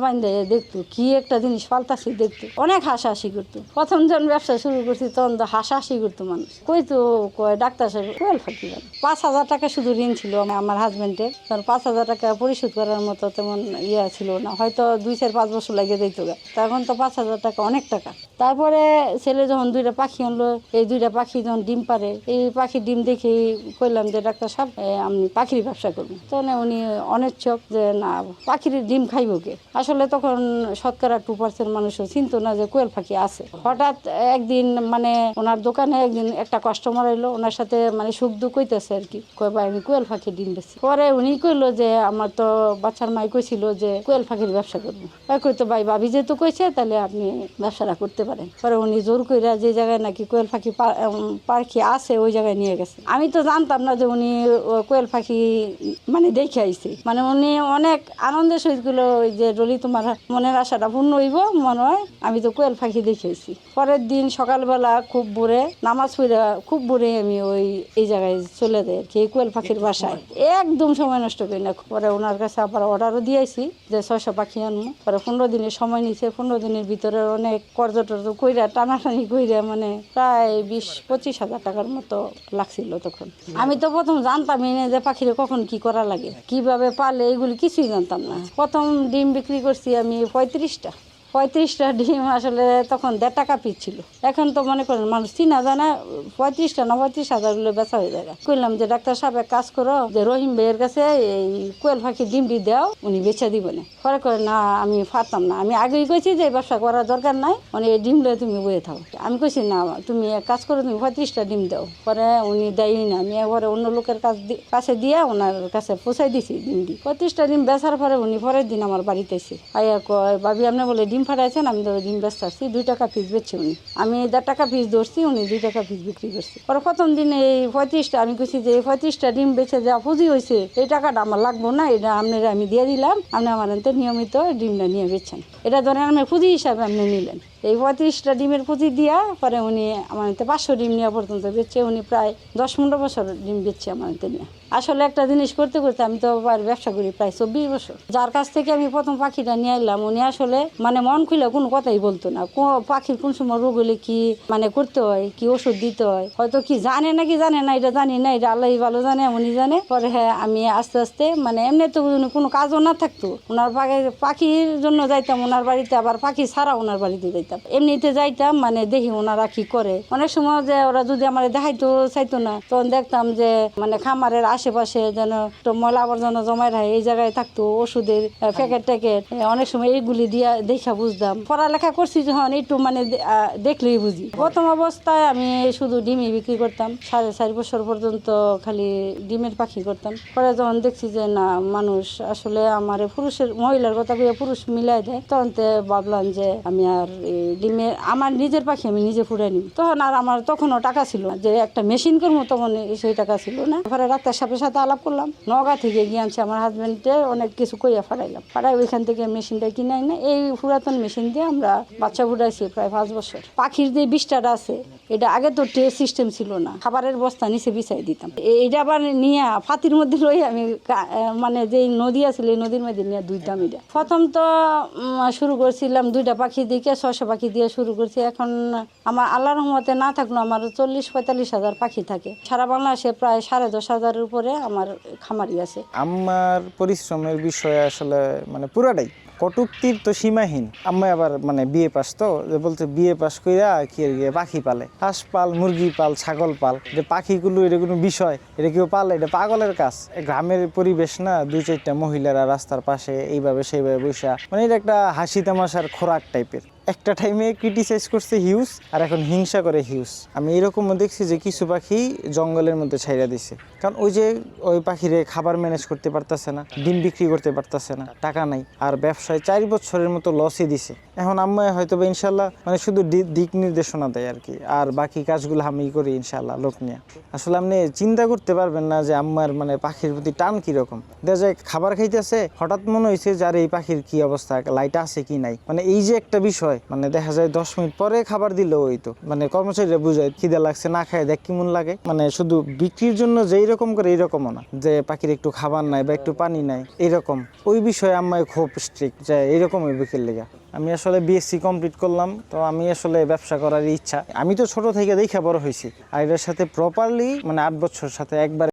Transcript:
দেখতো, কি একটা জিনিস পাল্টাছি দেখতো, অনেক হাসাহাসি করতো। প্রথম যখন ব্যবসা শুরু করছি, তখন তো হাসাহাসি করতো মানুষ। কই তো, কয় ডাক্তার সাহেব কোয়েল ফাঁকি গেল পাঁচ হাজার টাকা শুধু ঋণ ছিল আমার- হাজবেন্ডের কারণ পাঁচ হাজার টাকা পরিশোধ করার মতো তেমন ইয়ে ছিল না, হয়তো দুই চার পাঁচ বছর লাগিয়ে দিত তখন তো পাঁচ হাজার টাকা অনেক টাকা। তারপরে ছেলে যখন দুইটা পাখি আনলো, এই দুইটা পাখি যখন ডিম পারে এই পাখির ডিম দেখে কইলাম যে, ডাক্তার সাহেব আমি পাখির ব্যবসা করব। তখন উনি অনিচ্ছক যে, না, পাখির ডিম খাইব কে? আসলে তখন শতকরা টু পার্সেন্ট মানুষও চিনতো না যে, কোয়েল পাখি আছে। হঠাৎ একদিন মানে ওনার দোকানে একদিন একটা কাস্টমার এলো, ওনার সাথে মানে সুখ দুঃখ কইতেছে আর কি। কয়, ভাই, আমি কোয়েল পাখি ডিম বেশি পরে উনি কইলো যে, আমার তো বাচ্চার মাই কইছিল যে, কোয়েল পাখির ব্যবসা করব। কইতো ভাই, ভাবি যেহেতু কইছে, তাহলে আপনি ব্যবসাটা করতে পারেন পরে উনি জোর কইরা যে জায়গায় নাকি কোয়েল পাখি পাখি আছে, ওই জায়গায় নিয়ে গেছে। আমি তো জানতাম না যে উনি কোয়েল পাখি মানে দেখে আইছে। মানে উনি অনেক আনন্দের সহিতগুলো ওই যে ডলি, তোমার মনের আশাটা পূর্ণ হইব, মনে হয় আমি তো কোয়েল পাখি দেখে আইছি। পরের দিন সকালবেলা খুব ভোরে নামাজ পড়ে, খুব ভোরে আমি ওই, এই জায়গায় চলে যাই আর কি, এই কোয়েল পাখির বাসায়। একদম সময় নষ্ট করি না। পরে ওনার কাছে আবার অর্ডারও দিয়েছি যে ছয়শো পাখি আনব পরে পনেরো দিনের সময় নিছে পনেরো দিনের ভিতরে অনেক কর্জ টর্জ কইরা টানাটানি কইরা মানে প্রায় বিশ, পঁচিশ হাজার টাকার মতো লাগছিল তখন। আমি তো প্রথম জানতামই না যে পাখিরে কখন কি করা লাগে, কীভাবে পালে এগুলি কিছুই জানতাম না। প্রথম ডিম বিক্রি করছি আমি পঁয়ত্রিশটা। পঁয়ত্রিশটা ডিম আসলে তখন দেড় টাকা পিস ছিল। এখন তো মনে করেন মানুষ চিনা জানা পঁয়ত্রিশটা না পঁয়ত্রিশ হাজার বেচা হয়ে যায়। কইলাম যে, ডাক্তার সাহেব কাজ করো, যে রহিম ভাইয়ের কাছে এই কোয়েল পাখি ডিমটি দাও, উনি বেচা দিব না। পরে করে না, আমি পারতাম না। আমি আগেই কইছি যে ব্যবসা করার দরকার নাই মানে এই ডিম লয়ে তুমি বয়ে থাকো আমি কইছি, না, তুমি এক কাজ করো, তুমি পঁয়ত্রিশটা ডিম দাও। পরে উনি দেয়ই না। আমি একবারে অন্য লোকের কাছ কাছে দিয়ে ওনার কাছে পৌঁছাই দিছি ডিম ডিমটি পঁয়ত্রিশটা ডিম বেচার পরে উনি পরের দিন আমার বাড়িতে এসে আইয়া কয়, ভাবি, আপনি বলে ডিম ফাটাইছেন, আমি ধরো ডিম ব্যস্ত আসছি দুই টাকা পিস বেচছি উনি। আমি দেড় টাকা পিস ধরছি, উনি দুই টাকা পিস বিক্রি করছি। পরে প্রথম দিন এই পঁয়ত্রিশটা, আমি কইছি যে এই পঁয়ত্রিশটা ডিম বেছে যা পুঁজি হয়েছে এই টাকাটা আমার লাগবো না, এটা আপনার আমি দিয়ে দিলাম, আপনি আমার নিয়মিত ডিমটা নিয়ে বেচছেন এটা ধরেন আমি পুঁজি হিসাবে আপনি নিলেন। এই পঁয়ত্রিশটা ডিমের পুঁজি দিয়া পরে উনি আমার পাঁচশো ডিম নেওয়া পর্যন্ত বেচছে উনি প্রায় দশ পনেরো বছর ডিম বেচছে আমার নিয়ে। আসলে একটা জিনিস করতে করতে আমি তো আবার ব্যবসা করি প্রায় চব্বিশ বছর। যার কাছ থেকে আমি প্রথম পাখিটা নিয়ে এলাম, উনি আসলে মানে মন খুলে কোনো কথাই বলতো না। কো- পাখির কোন সময় রোগ হলে কি মানে করতে হয়, কি ওষুধ দিতে হয়, হয়তো কি জানে নাকি জানে না, এটা জানি না, এটা আল্লাহ ভালো জানে উনি জানে। পরে হ্যাঁ আমি আস্তে আস্তে মানে এমনি তো উনি কোনো কাজও না থাকতো। ওনার পাখির জন্য যাইতাম ওনার বাড়িতে আবার পাখি ছাড়া ওনার বাড়িতে যাইতাম। এমনিতে যাইতাম মানে দেখি ওনারা কি করে। অনেক সময় যে ওরা যদি আমার দেখাইতো, চাইতো না। তখন দেখতাম যে মানে খামারের আশেপাশে যেন ময়লা আবর্জনা জমায় রাখে, এই জায়গায় থাকতো ওষুধের প্যাকেট ট্যাকেট। অনেক সময় এইগুলি দিয়া দেখা বুঝতাম। পড়ালেখা করছি যখন, একটু মানে দেখলেই বুঝি। প্রথম অবস্থায় আমি শুধু ডিমই বিক্রি করতাম। সাড়ে চার বছর পর্যন্ত খালি ডিমের পাখি করতাম। পরে যখন দেখছি যে, না, মানুষ আসলে আমার পুরুষের, মহিলার কথা পুরুষ মিলাই দেয়, তখন ভাবলাম যে, আমি আর ডিমের আমার নিজের পাখি আমি নিজে ফুটাই নিব তখন আর আমার তখনও টাকা ছিল না, যে একটা মেশিন করব তখন সেই টাকা ছিল না। পরে ডাক্তার সাহেবের সাথে আলাপ করলাম, নগা থেকে গিয়ে আনছি আমার হাজবেন্ডের অনেক কিছু কইয়া ফাটাইলাম ফাটাই ওইখান থেকে মেশিনটা কিনাই না এই পুরাতন মেশিন দিয়ে আমরা বাচ্চা ফুটাইছি প্রায় পাঁচ বছর। পাখির যে বিষ্টাটা আছে, এটা আগে তো ট্রে সিস্টেম ছিল না, খাবারের বস্তা নিচে বিছাই দিতাম। এইটা আবার নিয়ে ফাতির মধ্যে লই আমি মানে যে নদী এই নদীর মধ্যে নিয়ে দুইটাম এটা প্রথম তো শুরু করছিলাম দুইটা পাখি দিকে ছশো পাখি দিয়ে শুরু করছি। এখন আমার আল্লাহর রহমতে না থাকল আমার চল্লিশ পঁয়তাল্লিশ হাজার পাখি থাকে। সারা বাংলাদেশে প্রায় সাড়ে দশ হাজারের উপরে আমার খামারি আছে। আমার পরিশ্রমের বিষয়ে আসলে মানে পুরাটাই কটুক্তির তো সীমাহীন। আমি আবার মানে বিয়ে পাস তো, যে বলতে বিয়ে পাস কইরা কি কি পাখি পালে। হাঁস পাল, মুরগি পাল, ছাগল পাল, যে পাখিগুলো এটা কোনো বিষয়, এটা কেউ পালে, এটা পাগলের কাজ। গ্রামের পরিবেশ না, দুই চারটা মহিলারা রাস্তার পাশে এইভাবে সেইভাবে বসা মানে এটা একটা হাসি তামাশার খোরাক টাইপের একটা টাইমে ক্রিটিসাইজ করছে হিউজ আর এখন হিংসা করে হিউজ আমি এরকমও দেখছি যে কিছু পাখি জঙ্গলের মধ্যে ছাইরা দিছে। কারণ ওই যে ওই পাখিরে খাবার ম্যানেজ করতে পারতেছে না, ডিম বিক্রি করতে পারতেছে না, টাকা নাই, আর ব্যবসায় চার বছরের মতো লসই দিছে। এখন আম্মা হয়তো বা ইনশাল্লাহ মানে শুধু দিক নির্দেশনা দেয় আর কি, আর বাকি কাজগুলো আমি করি ইনশাল্লাহ লোক নিয়ে। আসলে আপনি চিন্তা করতে পারবেন না যে আম্মার মানে পাখির প্রতি টান কীরকম। দেখা যায় খাবার খাইতেছে, হঠাৎ মনে হয়েছে যে, আরে এই পাখির কি অবস্থা, লাইট আছে কি নাই? মানে এই যে একটা বিষয় হয়। মানে দেখা যায় দশ মিনিট পরে খাবার দিলেও তো। মানে কর্মচারীরা বুঝায়, খিদে লাগছে, না খায়, দেখ কেমন লাগে। মানে শুধু বিক্রির জন্য যে এইরকম করে এইরকমও না। যে পাখির একটু খাবার নাই বা একটু পানি নাই এইরকম ওই বিষয়ে আম্মাই খুব স্ট্রিক্ট যে এইরকমই বিকেল লেগা। আমি আসলে বিএসসি কমপ্লিট করলাম, তো আমি আসলে ব্যবসা করার ইচ্ছা। আমি তো ছোট থেকে দেখা বড় হয়েছি আর এটার সাথে প্রপারলি মানে আট বছর সাথে একবার